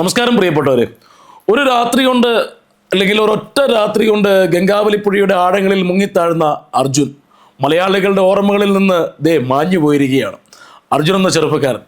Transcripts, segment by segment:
നമസ്കാരം പ്രിയപ്പെട്ടവരെ. ഒരു രാത്രി കൊണ്ട് അല്ലെങ്കിൽ ഒരൊറ്റ രാത്രി കൊണ്ട് ഗംഗാവലിപ്പുഴയുടെ ആഴങ്ങളിൽ മുങ്ങിത്താഴുന്ന അർജുൻ മലയാളികളുടെ ഓർമ്മകളിൽ നിന്ന് ദേ മാഞ്ഞു പോയിരിക്കുകയാണ്. അർജുൻ എന്ന ചെറുപ്പക്കാരൻ.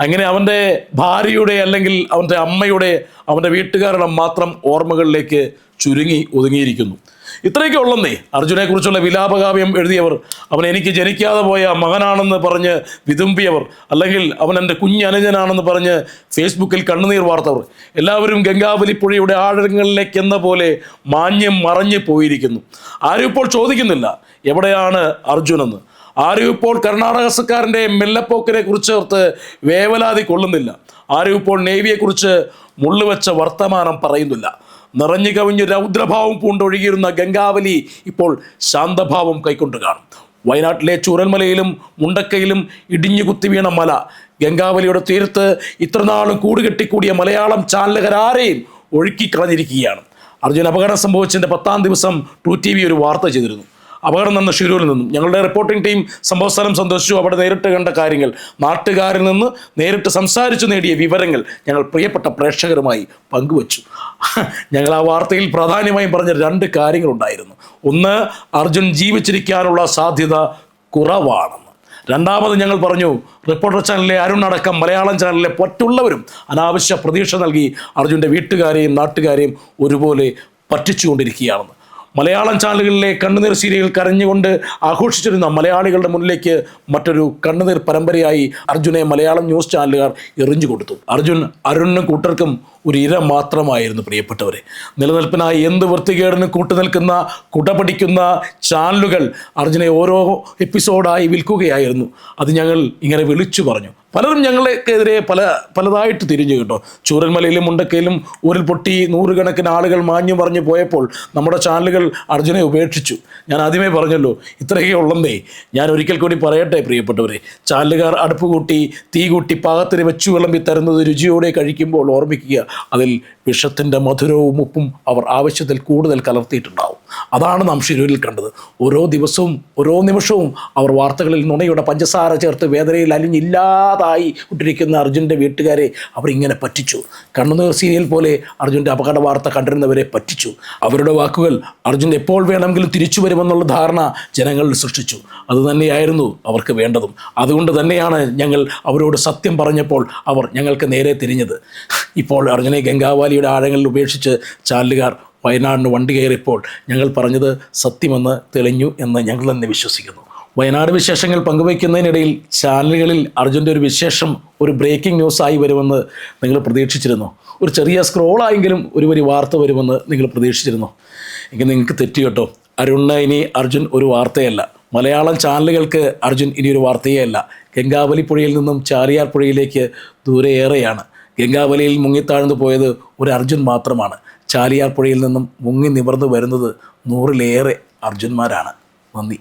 അങ്ങനെ അവന്റെ ഭാര്യയുടെ അല്ലെങ്കിൽ അവന്റെ അമ്മയുടെ അവന്റെ വീട്ടുകാരുടെ മാത്രം ഓർമ്മകളിലേക്ക് ചുരുങ്ങി ഒതുങ്ങിയിരിക്കുന്നു. ഇത്രയൊക്കെ ഉള്ളന്നേ. അർജുനെ കുറിച്ചുള്ള വിലാപകാവ്യം എഴുതിയവർ അവൻ എനിക്ക് ജനിക്കാതെ പോയ മകനാണെന്ന് പറഞ്ഞ് വിതുമ്പിയവർ അല്ലെങ്കിൽ അവൻ എന്റെ കുഞ്ഞനുജനാണെന്ന് പറഞ്ഞ് ഫേസ്ബുക്കിൽ കണ്ണുനീർ വാർത്തവർ. എല്ലാവരും ഗംഗാവലിപ്പുഴയുടെ ആഴങ്ങളിലേക്ക് എന്ന പോലെ മാന്യം മറഞ്ഞു പോയിരിക്കുന്നു. ആരും ഇപ്പോൾ ചോദിക്കുന്നില്ല എവിടെയാണ് അർജുനെന്ന്. ആരും ഇപ്പോൾ കർണാടക സർക്കാരിന്റെ മെല്ലപ്പോക്കിനെ കുറിച്ച് ഓർത്ത് വേവലാതി കൊള്ളുന്നില്ല. ആരും ഇപ്പോൾ നേവിയെക്കുറിച്ച് മുള്ളുവെച്ച വർത്തമാനം പറയുന്നില്ല. നിറഞ്ഞു കവിഞ്ഞ് രൗദ്രഭാവം പൂണ്ടൊഴുകിയിരുന്ന ഗംഗാവലി ഇപ്പോൾ ശാന്തഭാവം കൈക്കൊണ്ട് കാണും. വയനാട്ടിലെ ചൂരൽമലയിലും മുണ്ടക്കയിലും ഇടിഞ്ഞു കുത്തി വീണ മല. ഗംഗാവലിയുടെ തീരത്ത് ഇത്രനാളും കൂടുകെട്ടിക്കൂടിയ മലയാളം ചാനലുകാരെയും ഒഴുക്കിക്കളഞ്ഞിരിക്കുകയാണ് അർജുൻ അപകടം സംഭവിച്ചതിന്റെ പത്താം ദിവസം ടു ടി വി ഒരു വാർത്ത ചെയ്തിരുന്നു. അപകടം നടന്ന ഷിരൂരിൽ നിന്നും. ഞങ്ങളുടെ റിപ്പോർട്ടിംഗ് ടീം സംഭവസ്ഥലം സന്ദർശിച്ചു. അവിടെ നേരിട്ട് കണ്ട കാര്യങ്ങൾ. നാട്ടുകാരിൽ നിന്ന് നേരിട്ട് സംസാരിച്ചു നേടിയ വിവരങ്ങൾ ഞങ്ങൾ പ്രിയപ്പെട്ട പ്രേക്ഷകരുമായി പങ്കുവച്ചു. ഞങ്ങൾ ആ വാർത്തയിൽ പ്രാധാന്യമായും പറഞ്ഞ രണ്ട് കാര്യങ്ങളുണ്ടായിരുന്നു. ഒന്ന് അർജുൻ ജീവിച്ചിരിക്കാനുള്ള സാധ്യത കുറവാണെന്ന്. രണ്ടാമത് ഞങ്ങൾ പറഞ്ഞു റിപ്പോർട്ടർ ചാനലിലെ അരുൺ അടക്കം മലയാളം ചാനലിലെ പറ്റുള്ളവരും അനാവശ്യ പ്രതീക്ഷ നൽകി അർജുന്റെ വീട്ടുകാരെയും നാട്ടുകാരെയും ഒരുപോലെ പറ്റിച്ചുകൊണ്ടിരിക്കുകയാണെന്ന്. മലയാളം ചാനലുകളിലെ കണ്ണുനീർ സീരിയൽ കരഞ്ഞുകൊണ്ട് ആഘോഷിച്ചിരുന്ന മലയാളികളുടെ മുന്നിലേക്ക് മറ്റൊരു കണ്ണുനീർ പരമ്പരയായി അർജുനെ മലയാളം ന്യൂസ് ചാനലുകാർ എറിഞ്ഞു കൊടുത്തു. അർജുൻ അരുണിനും കൂട്ടർക്കും ഒരു ഇര മാത്രമായിരുന്നു പ്രിയപ്പെട്ടവരെ. നിലനിൽപ്പിനായി എന്ത് വൃത്തികേടിന് കൂട്ടുനിൽക്കുന്ന കുടപിടിക്കുന്ന ചാനലുകൾ അർജുനെ ഓരോ എപ്പിസോഡായി വിൽക്കുകയായിരുന്നു. അത് ഞങ്ങൾ ഇങ്ങനെ വിളിച്ചു പറഞ്ഞു. പലരും ഞങ്ങൾക്കെതിരെ പല പലതായിട്ട് തിരിഞ്ഞു കേട്ടോ. ചൂരന്മലയിലും മുണ്ടക്കയിലും ഉരുൾപൊട്ടി പൊട്ടി നൂറുകണക്കിന് ആളുകൾ മാഞ്ഞു പറഞ്ഞു പോയപ്പോൾ നമ്മുടെ ചാനലുകൾ അർജുനെ ഉപേക്ഷിച്ചു. ഞാൻ ആദ്യമേ പറഞ്ഞല്ലോ ഇത്രയൊക്കെ ഉള്ളന്നേ. ഞാൻ ഒരിക്കൽ കൂടി പറയട്ടെ പ്രിയപ്പെട്ടവരെ. ചാനലുകാർ അടുപ്പ് കൂട്ടി തീ കൂട്ടി പാകത്തിന് വെച്ചു വിളമ്പി തരുന്നത് രുചിയോടെ കഴിക്കുമ്പോൾ ഓർമ്മിക്കുക അതിൽ വിഷത്തിന്റെ മധുരവും ഉപ്പും അവർ ആവശ്യത്തിൽ കൂടുതൽ കലർത്തിയിട്ടുണ്ടാവും. അതാണ് നാം ഷിരൂരിൽ കണ്ടത്. ഓരോ ദിവസവും ഓരോ നിമിഷവും അവർ വാർത്തകളിൽ നുണയുടെ പഞ്ചസാര ചേർത്ത് വേദനയിൽ അലിഞ്ഞില്ലാതായി ഇട്ടിരിക്കുന്ന അർജുന്റെ വീട്ടുകാരെ അവരിങ്ങനെ പറ്റിച്ചു. കണ്ണുനീർ സീരിയൽ പോലെ അർജുന്റെ അപകട വാർത്ത കണ്ടിരുന്നവരെ പറ്റിച്ചു. അവരുടെ വാക്കുകൾ അർജുൻ എപ്പോൾ വേണമെങ്കിലും തിരിച്ചു വരുമെന്നുള്ള ധാരണ ജനങ്ങളിൽ സൃഷ്ടിച്ചു. അതുതന്നെയായിരുന്നു അവർക്ക് വേണ്ടതും. അതുകൊണ്ട് തന്നെയാണ് ഞങ്ങൾ അവരോട് സത്യം പറഞ്ഞപ്പോൾ അവർ ഞങ്ങൾക്ക് നേരെ തിരിഞ്ഞത്. ഇപ്പോൾ അർജുനെ ഗംഗാവാലിയുടെ ആഴങ്ങളിൽ ഉപേക്ഷിച്ച് ചാനലുകാർ വയനാടിന് വണ്ടി കയറിയപ്പോൾ ഞങ്ങൾ പറഞ്ഞത് സത്യമെന്ന് തെളിഞ്ഞു എന്ന് ഞങ്ങൾ തന്നെ വിശ്വസിക്കുന്നു. വയനാട് വിശേഷങ്ങൾ പങ്കുവയ്ക്കുന്നതിനിടയിൽ ചാനലുകളിൽ അർജുന്റെ ഒരു വിശേഷം ഒരു ബ്രേക്കിംഗ് ന്യൂസ് ആയി വരുമെന്ന് നിങ്ങൾ പ്രതീക്ഷിച്ചിരുന്നു. ഒരു ചെറിയ സ്ക്രോളായെങ്കിലും ഒരു വരി വാർത്ത വരുമെന്ന് നിങ്ങൾ പ്രതീക്ഷിച്ചിരുന്നു. എങ്കിൽ നിങ്ങൾക്ക് തെറ്റി കേട്ടോ. അരുണ്ണ ഇനി അർജുൻ ഒരു വാർത്തയല്ല. മലയാളം ചാനലുകൾക്ക് അർജുൻ ഇനിയൊരു വാർത്തയേ അല്ല. ഗംഗാവലി പുഴയിൽ നിന്നും ചാലിയാർ പുഴയിലേക്ക് ദൂരെ ഏറെയാണ്. ഗംഗാവലിയിൽ മുങ്ങിത്താഴ്ന്നു പോയത് ഒരു അർജുൻ മാത്രമാണ്. ചാലിയാർ പുഴയിൽ നിന്നും മുങ്ങി നിവർന്നു വരുന്നത് നൂറിലേറെ അർജുന്മാരാണ്. നന്ദി.